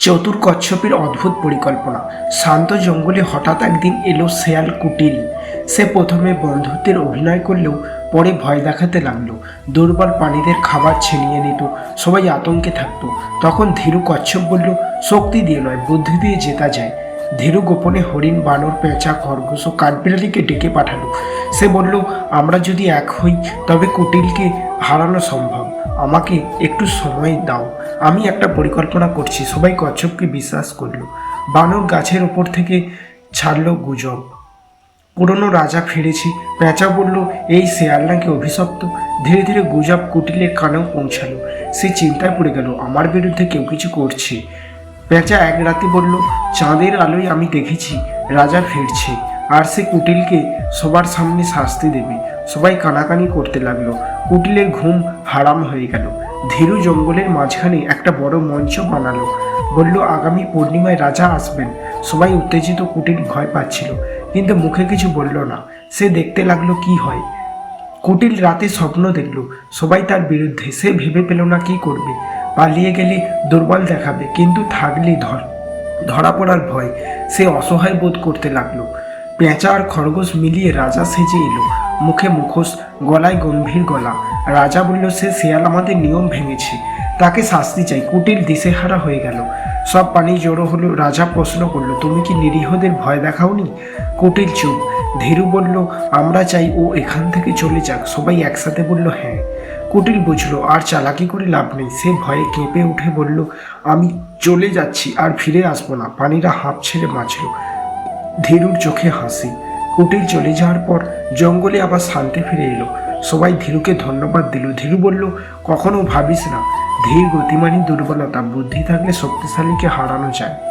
চতুর কচ্ছপের অদ্ভুত পরিকল্পনা। শান্ত জঙ্গলে হঠাৎ একদিন এলো শেয়াল কুটিল। সে প্রথমে বন্ধুত্বের অভিনয় করলেও পরে ভয় দেখাতে লাগল। দুর্বল প্রাণীদের খাবার ছিনিয়ে নিত, সবাই আতঙ্কে থাকতো। তখন ধীরু কচ্ছপ বলল, শক্তি দিয়ে নয়, বুদ্ধি দিয়ে জেতা যায়। ধীরু গোপনে হরিণ, বানর, পেঁচা, খরগোশ ও কাঠবিড়ালিকে ডেকে পাঠালো। সে বলল, আমরা যদি এক হই, তবে কুটিলকে হারানো সম্ভব। আমাকে একটু সময় দাও। আমি একটা পরিকল্পনা করছি। সবাই কচ্ছপকে বিশ্বাস করল। বানর গাছের ওপর থেকে ছাড়লো গুজব। পুরনো রাজা ফিরেছে। প্যাঁচা বলল, এই শেয়াল নাকি অভিশপ্ত? ধীরে ধীরে গুজব কুটিলের কানেও পৌঁছালো। সে চিন্তায় পড়ে গেল, আমার বিরুদ্ধে কেউ কিছু করছে? প্যাঁচা এক রাতে বলল, চাঁদের আলোয় আমি দেখেছি, রাজা ফিরছে। আর সে কুটিলকে সবার সামনে শাস্তি দেবে। সবাই কানাকানি করতে লাগল। কুটিলের ঘুম হারাম হয়ে গেল। ধীরু জঙ্গলের মাঝখানে একটা বড় মঞ্চ বানালো। বলল, আগামী পূর্ণিমায় রাজা আসবেন। সবাই উত্তেজিত কুটিল ভয় পাচ্ছিল। কিন্তু মুখে কিছু বলল না। সে দেখতে লাগল কি হয়। কুটিল রাতে স্বপ্ন দেখল। সবাই তার বিরুদ্ধে। সে ভেবে পেল না কি করবে। পালিয়ে গেলে দুর্বল দেখাবে। কিন্তু থাকলে ধর, ধরা পড়ার ভয়। সে অসহায় বোধ করতে লাগল। পেঁচা আর খরগোশ মিলিয়ে রাজা সেজে এলো। মুখে মুখোশ, গলায় গম্ভীর গলা। রাজা বলল, সে শেয়াল আমাদের নিয়ম ভেঙেছে। তাকে শাস্তি চাই। কুটিল দিশেহারা হয়ে গেল। সব পানি জড়ো হলো। রাজা প্রশ্ন করল, তুমি কি নিরীহদের ভয় দেখাওনি? কুটিল চুপ। ধীরু বলল, আমরা চাই ও এখান থেকে চলে যাক। সবাই একসাথে বলল হ্যাঁ। কুটিল বুঝলো, আর চালাকি করে লাভ নেই। সে ভয়ে কেঁপে উঠে বলল, আমি চলে যাচ্ছি, আর ফিরে আসব না। পানিরা হাঁপ ছেড়ে বাঁচল। ধীরুর চোখে হাসি। কুটির চলে যাওয়ার পর জঙ্গলে আবার শান্তি ফিরে এলো। সবাই ধীরুকে ধন্যবাদ দিল। ধীরু বলল, কখনো ভাবিস না, ধীর গতিমানই দুর্বলতা। বুদ্ধি থাকলে শক্তিশালীকে হারানো যায়।